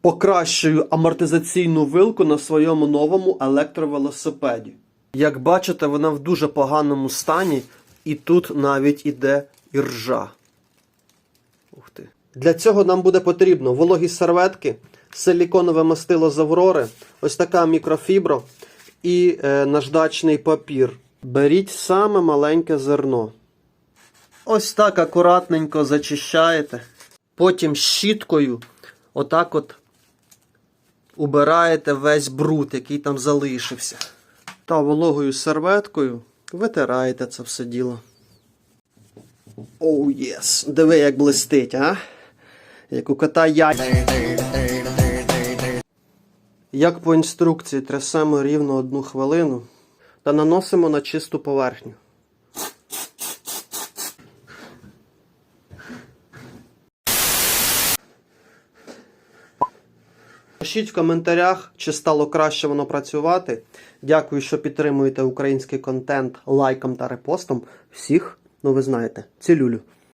покращую амортизаційну вилку на своєму новому електровелосипеді. Як бачите, вона в дуже поганому стані, і тут навіть іде іржа. Ух ти. Для цього нам буде потрібно вологі серветки, силіконове мастило з Аврори, ось така мікрофібра і е, наждачний папір. Беріть саме маленьке зерно. Ось так акуратненько зачищаєте. Потім щіткою отак от убираєте весь бруд, який там залишився. Та вологою серветкою витираєте це все діло. Оу, єс. Диви, як блистить, а? Як у кота яйця. Як по інструкції трясемо рівно одну хвилину та наносимо на чисту поверхню. Пишіть в коментарях, чи стало краще воно працювати. Дякую, що підтримуєте український контент лайком та репостом. Всіх, ну ви знаєте, цілюлю.